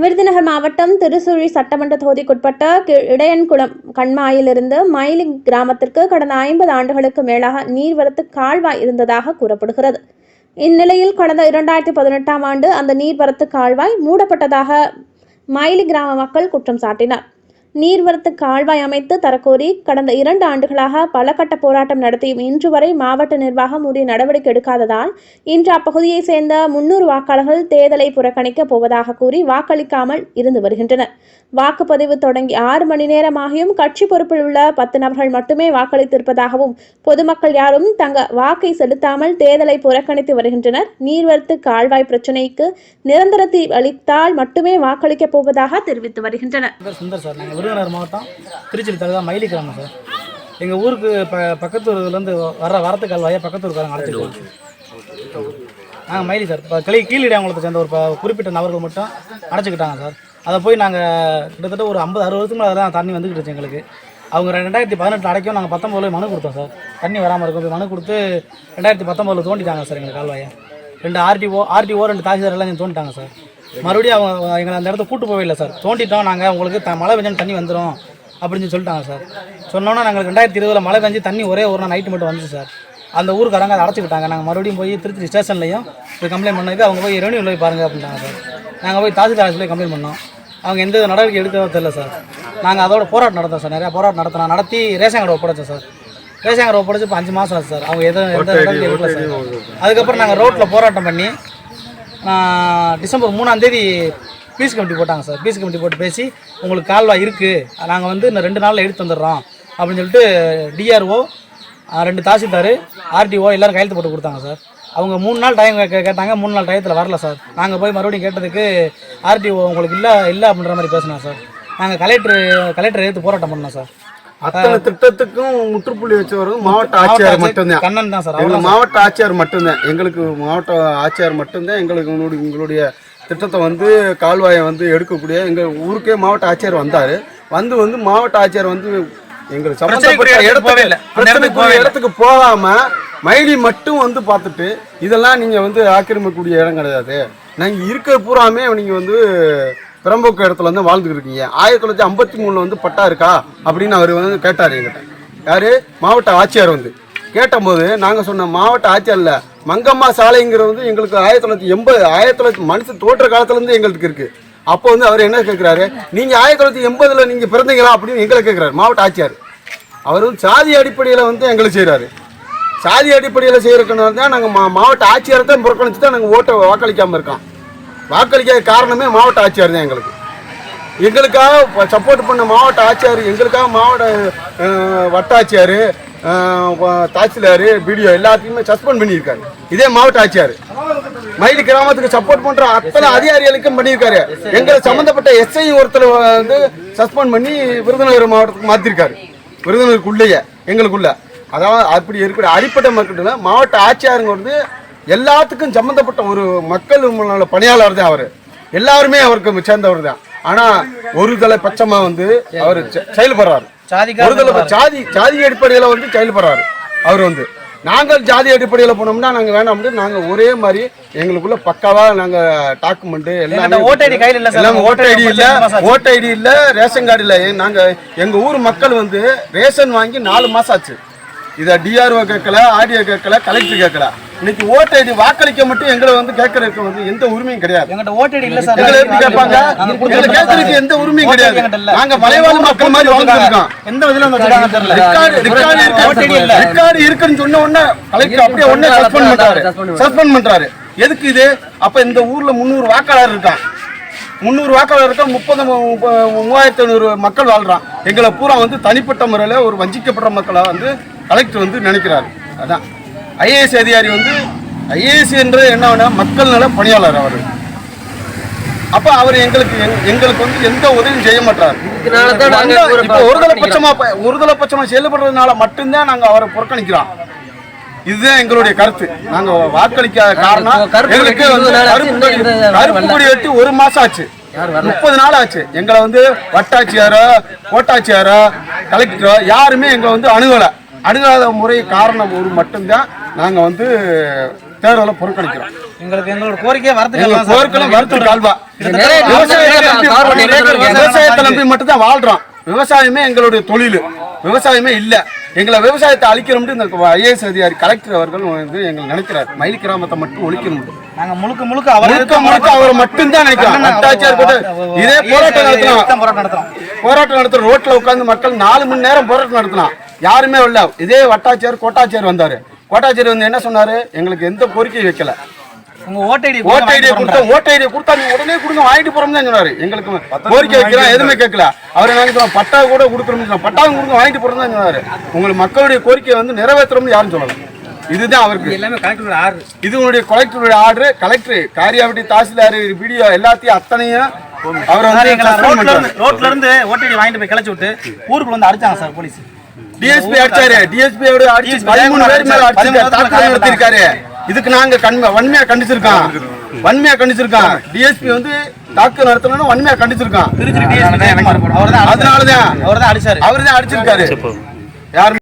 விருதுநகர் மாவட்டம் திருசூழி சட்டமன்ற தொகுதிக்குட்பட்ட கி- இடையன்குளம் கண்மாயிலிருந்து மயிலி கிராமத்திற்கு கடந்த ஐம்பது ஆண்டுகளுக்கு மேலாக நீர்வரத்து கால்வாய் இருந்ததாக கூறப்படுகிறது. இந்நிலையில் கடந்த இரண்டாயிரத்தி பதினெட்டாம் ஆண்டு அந்த நீர்வரத்து கால்வாய் மூடப்பட்டதாக மயிலி கிராம மக்கள் குற்றம் சாட்டினர். நீர்வரத்து கால்வாய் அமைத்து தரக்கோரி கடந்த இரண்டு ஆண்டுகளாக பல கட்ட போராட்டம் நடத்தியும் இன்று வரை மாவட்ட நிர்வாகம் உரிய நடவடிக்கை எடுக்காததால் இன்று அப்பகுதியைச் சேர்ந்த முன்னூறு வாக்காளர்கள் தேர்தலை புறக்கணிக்கப் போவதாக கூறி வாக்களிக்காமல் இருந்து வருகின்றனர். வாக்குப்பதிவு தொடங்கி ஆறு மணி நேரமாகியும் கட்சி பொறுப்பில் உள்ள பத்து நபர்கள் மட்டுமே வாக்களித்திருப்பதாகவும் பொதுமக்கள் யாரும் தங்க வாக்கை செலுத்தாமல் தேர்தலை புறக்கணித்து வருகின்றனர். நீர்வரத்து கால்வாய் பிரச்சினைக்கு நிரந்தர தீர்வு அளித்தால் மட்டுமே வாக்களிக்கப் போவதாக தெரிவித்து வருகின்றனர். விருதுநகர் மாவட்டம் திருச்சி தகுதா மயிலி கிராமம் சார். எங்கள் ஊருக்கு ப பக்கத்து ஊர்லேருந்து வர வரத்து கால்வாயை பக்கத்து ஊருக்காரங்க அடைச்சிருக்கோம் நாங்கள் மயிலி சார். இப்போ கிளை கீழிடாங்குளத்தை சேர்ந்த ஒரு குறிப்பிட்ட நபர்கள் மட்டும் அடைச்சிக்கிட்டாங்க சார். அதை போய் நாங்கள் கிட்டத்தட்ட ஒரு ஐம்பது அறுபது வருஷத்துக்கு மேலே தான் தண்ணி வந்துக்கிட்டு இருந்துச்சு எங்களுக்கு. அவங்க ரெண்டாயிரத்தி பதினெட்டில் அடைக்கும் நாங்கள் பத்தொம்பதுல மனு கொடுத்தோம் சார். தண்ணி வராமல் இருக்கும் போய் மனு கொடுத்து ரெண்டாயிரத்தி பத்தொம்பதில் தோண்டிட்டாங்க சார் எங்கள் கால்வாயை. ரெண்டு ஆர்டிஓ ஆர்டிஓ ரெண்டு தாசில்தார் எல்லாம் தோண்டிட்டாங்க சார். மறுபடியும் அவங்க எங்களை அந்த இடத்த கூட்டு போகவே இல்லை சார். தோண்டிட்டோம் நாங்கள் உங்களுக்கு த மழை பெஞ்சு தண்ணி வந்துடும் அப்படின்னு சொல்லி சொல்லிட்டாங்க சார். சொன்னோன்னா நாங்கள் ரெண்டாயிரத்தி இருபதில் மழை பெஞ்சு தண்ணி ஒரே ஒரு நாள் நைட்டு மட்டும் வந்துச்சு சார். அந்த ஊருக்காரங்க அதை அடைச்சிக்கிட்டாங்க. நாங்கள் மறுபடியும் போய் திருச்சி ஸ்டேஷன்லையும் போய் கம்ப்ளைண்ட் பண்ணதுக்கு அவங்க போய் ரெவன்யூ போய் பாருங்க அப்படின்ட்டாங்க சார். நாங்கள் போய் தாசில்தார் ஆஃபீஸ்ல போய் கம்ப்ளைண்ட் பண்ணோம். அவங்க எந்த நடவடிக்கை எடுக்கிறதோ தெரியல சார். நாங்கள் அதோட போராட்டம் நடத்தோம் சார். நிறையா போராட்டம் நடத்தினோம் நடத்தி ரேஷன் கார்டு ஒப்படைச்சோம் சார். ரேஷன் கார்டு ஒப்படைச்சு இப்போ அஞ்சு மாதம் ஆச்சு சார். அவங்க எதுவும் எந்த நடவடிக்கை எடுக்கல சார். அதுக்கப்புறம் நாங்கள் ரோட்டில் போராட்டம் பண்ணி டிசம்பர் மூணாந்தேதி பீஸ் கமிட்டி போட்டாங்க சார். பீஸ் கமிட்டி போட்டு பேசி உங்களுக்கு கால்வாய் இருக்குது நாங்கள் வந்து இன்னும் ரெண்டு நாளில் எடுத்து வந்துடுறோம். அப்படின்னு சொல்லிட்டு டிஆர்ஓ ரெண்டு தாசில்தார் ஆர்டிஓ எல்லோரும் கையெழுத்து போட்டு கொடுத்தாங்க சார். அவங்க மூணு நாள் டைம் கேட்டாங்க. மூணு நாள் டயத்தில் வரல சார். நாங்கள் போய் மறுபடியும் கேட்டதுக்கு ஆர்டிஓ உங்களுக்கு இல்லை இல்லை அப்படின்ற மாதிரி பேசினோம் சார். நாங்கள் கலெக்டர் கலெக்டர் எடுத்து போராட்டம் பண்ணோம் சார். அத்தனை திட்டத்துக்கும் முற்றுப்புள்ளி வச்சவரும் மாவட்ட ஆட்சியர் மட்டும்தான். கண்ணன் தான் சார். எங்களுக்கு மாவட்ட ஆட்சியர் மட்டும்தான். எங்களுக்கு மாவட்ட ஆட்சியர் மட்டும்தான். எங்களுக்கு உங்களுடைய உங்களுடைய திட்டத்தை வந்து கால்வாயை வந்து எடுக்கக்கூடிய எங்கள் ஊருக்கே மாவட்ட ஆட்சியர் வந்தார். வந்து வந்து மாவட்ட ஆட்சியர் வந்து எங்களுக்கு சம்பந்தப்பட்ட பிரச்சனைக்குரிய இல்லை. இடத்துக்கு போகாம மயிலி மட்டும் வந்து பார்த்துட்டு இதெல்லாம் நீங்கள் வந்து ஆக்கிரமிக்கக்கூடிய இடம் கிடையாது. நாங்கள் இருக்கிற பூராமே நீங்கள் வந்து பிரம்போக்கு இடத்துல வந்து வாழ்ந்துட்டு இருக்கீங்க. ஆயிரத்தி தொள்ளாயிரத்தி ஐம்பத்தி மூணில் வந்து பட்டா இருக்கா? அப்படின்னு அவர் வந்து கேட்டார் எங்கிட்ட யார்? மாவட்ட ஆட்சியார் வந்து. கேட்டபோது நாங்கள் சொன்ன மாவட்ட ஆட்சியாரில் மங்கம்மா சாலைங்கிறது வந்து எங்களுக்கு ஆயிரத்தி தொள்ளாயிரத்தி எண்பது ஆயிரத்தி தொள்ளாயிரத்தி மனுஷன் தோற்ற காலத்துலேருந்து எங்களுக்கு இருக்குது அப்போ வந்து அவர் என்ன கேட்குறாரு நீங்கள் ஆயிரத்தி தொள்ளாயிரத்தி எண்பதில் நீங்கள் பிறந்தீங்களா அப்படின்னு எங்களை கேட்குறாரு மாவட்ட ஆட்சியார். அவர் வந்து சாதி அடிப்படையில் வந்து எங்களை செய்கிறாரு சாதி அடிப்படையில் செய்யறதுனால தான் நாங்கள் மா மாவட்ட ஆட்சியரை தான் புறக்கணிச்சு தான் நாங்கள் ஓட்டை வாக்களிக்காமல் இருக்கோம். வாக்களிக்க காரணமே மாவட்ட ஆட்சியர் தான் எங்களுக்கு. எங்களுக்காக சப்போர்ட் பண்ண மாவட்ட ஆட்சியர் எங்களுக்காக மாவட்ட வட்டாட்சியார் வட்டாட்சியர் தாசில்தார் பிடிஓ எல்லாத்தையுமே சஸ்பெண்ட் பண்ணியிருக்காரு. இதே மாவட்ட ஆட்சியர். மயில் கிராமத்துக்கு சப்போர்ட் பண்ற அத்தனை அதிகாரிகளுக்கும் பண்ணியிருக்காரு. எங்களை சம்பந்தப்பட்ட எஸ்ஐ ஒருத்தர் வந்து சஸ்பெண்ட் பண்ணி விருதுநகர் மாவட்டத்துக்கு மாத்திருக்காரு. விருதுநகருக்குள்ளேயே எங்களுக்குள்ள. அதாவது அப்படி இருக்கிற அடிப்படை மக்கள் மாவட்ட ஆட்சியாருங்க வந்து எல்லாத்துக்கும் சம்பந்தப்பட்ட ஒரு மக்கள் பணியாளர் தான் அவர். எல்லாருமே அவருக்கு சேர்ந்தவர் தான். ஆனா ஒரு தலை பட்சமா வந்து அவர் செயல்படுறாரு. ஒரு தலை ஜாதி ஜாதி அடிப்படையில வந்து செயல்படுறாரு அவர் வந்து. நாங்கள் ஜாதி அடிப்படையில் போனோம்னா நாங்கள் வேணாம்னு நாங்கள் ஒரே மாதிரி எங்களுக்குள்ள பக்காவா நாங்கள் டாக்குமெண்ட் எல்லாமே voter ID கையில இல்ல. எல்லாமே ஓட்டர் ஐடி இல்ல. ஓட்டர் ஐடி இல்ல ரேஷன் கார்டு இல்ல. ஏ- நாங்க எங்க ஊர் மக்கள் வந்து ரேஷன் வாங்கி நாலு மாசம் ஆச்சு. இதை டிஆர்ஓ கேட்கல ஆடியோ கேட்கல கலெக்டர் கேட்கல இன்னைக்கு ஓட்டர் ஐடி வாக்களிக்க மட்டும் எங்களை வந்து கேட்கறதுக்கு வந்து எந்த உரிமையும் கிடையாது. எங்கிட்ட ஓட்டடி இல்லை சார். எங்களை எப்படி கேட்பாங்க? எங்களை கேட்கறதுக்கு எந்த உரிமையும் கிடையாது. நாங்க மலைவாழ் மக்கள் மாதிரி வாழ்ந்துருக்கோம் எந்த விதில வந்து வச்சிருக்காங்கன்னு தெரியல. ரெக்கார்டு ரெக்கார்டு ஓட்டடி இருக்கு இல்ல. ரெக்கார்டு இருக்குன்னு சொன்ன உடனே கலெக்டர் அப்படியே உடனே சஸ்பெண்ட் பண்றாரு. சஸ்பெண்ட் பண்றாரு. எதுக்கு இது? அப்ப இந்த ஊர்ல முந்நூறு வாக்காளர் இருக்கான். முந்நூறு வாக்காளர் இருக்கா முப்பது மூவாயிரத்தி ஐநூறு மக்கள் வாழ்றான். எங்களை பூரா வந்து தனிப்பட்ட முறையில் ஒரு வஞ்சிக்கப்படுற மக்களை வந்து கலெக்டர் வந்து நினைக்கிறாரு. அதான். ஐஏஎஸ் அதிகாரி வந்து ஐஏஎஸ் என்று என்ன மக்கள் நல பணியாளர் அவர். அப்ப அவர் எங்களுக்கு எங்க- எங்களுக்கு வந்து எந்த உதவியும் செய்ய மாட்டார். இப்ப ஒருதலை பட்சமா ப- ஒருதலை பட்சமா செயல்படுறதுனால மட்டும்தான் நாங்க அவரை புறக்கணிக்கிறோம். இதுதான் எங்களுடைய கருத்து. நாங்க வாக்களிக்காத காரணம் எங்களுக்கு வந்து கருப்பு. கொடி வெட்டி ஒரு மாசம் ஆச்சு. முப்பது நாள் ஆச்சு. எங்களை வந்து வட்டாட்சியாரோ கோட்டாட்சியாரோ கலெக்டரோ யாருமே எங்களை வந்து அணுகல. அணுகாத முறை காரணம் ஒரு மட்டும்தான். நாங்க வந்து தேர்தலை புறக்கணிக்கிறோம். எங்களுக்கு எங்களோட கோரிக்கையை எங்க வரதுக்கு கோர்க்கெல்லாம் வருத்த கால்வா விவசாயத்தை நம்பி மட்டும் தான் வாழ்றோம். விவசாயமே எங்களுடைய தொழில். விவசாயமே இல்ல. எங்களை விவசாயத்தை அழிக்கணும்னு இந்த ஐஏஎஸ் அதிகாரி கலெக்டர் அவர்கள் வந்து எங்களை நினைக்கிறார். மயிலி கிராமத்தை மட்டும் ஒழிக்கணும். நாங்க முழுக்க முழுக்க அவரை முழுக்க முழுக்க அவர் மட்டும்தான் நினைக்கிறார் வட்டாட்சியர் கூட இதே போராட்டம் நடத்தலாம் போராட்டம் நடத்துறோம். போராட்டம் நடத்துற ரோட்ல உட்கார்ந்து மக்கள் நாலு மணி நேரம் போராட்டம் நடத்தலாம் யாருமே வரல. இதே வட்டாட்சியர் கோட்டாட்சியர் வந்தாரு. கோட்டாட்சியர் வந்து என்ன சொன்னாரு? எங்களுக்கு எந்த கோரிக்கையும் வைக்கல. உங்க ஓட்டைடி ஓட்டு ஐடியை கொடுத்தா ஓட்டு ஐடியை கொடுத்தா நீங்க உடனே கொடுங்க வாங்கிட்டு போறோம் தான் சொன்னாரு. எங்களுக்கு கோரிக்கை வைக்கிறோம் எதுவுமே கேட்கல. அவர் நாங்க சொன்னோம், பட்டா கூட கொடுக்குறோம் பட்டாவும் கொடுங்க வாங்கிட்டு போறோம் தான் சொன்னாரு. உங்களுக்கு மக்களுடைய கோரிக்கையை வந்து நிறைவேற்றுறோம்னு யாரும் சொல்லல. இதுதான் அவருக்கு. எல்லாமே கலெக்டரோட ஆர்டர். இது உங்களுடைய கலெக்டருடைய ஆர்டர். கலெக்டர் காரியாவட்டி தாசில்தார் பிடிஓ எல்லாத்தையும் அத்தனையும் அவர் வந்து ரோட்ல இருந்து ஓட்டைடி வாங்கிட்டு போய் கிளச்சி விட்டு ஊருக்குள்ள வந்து அடிச்சாங்க சார் போலீஸ். டிஎஸ்பி அடிச்சாரு. டிஎஸ்பி அடிச்சு பதிமூணு பேர் மேல அடிச்சிருக்காரு பதிமூணு தாக்குதல் நடத்திருக்காரு இதுக்கு நாங்க கண்மை வன்மையா கண்டிச்சிருக்கோம். வன்மையா கண்டிச்சிருக்கோம். டிஎஸ்பி வந்து தாக்குதல் நடத்தணும்னு வன்மையா கண்டிச்சிருக்கான் அதனாலதான் அவர் தான் அடிச்சாரு. அவர் தான் அடிச்சிருக்காரு யாருமே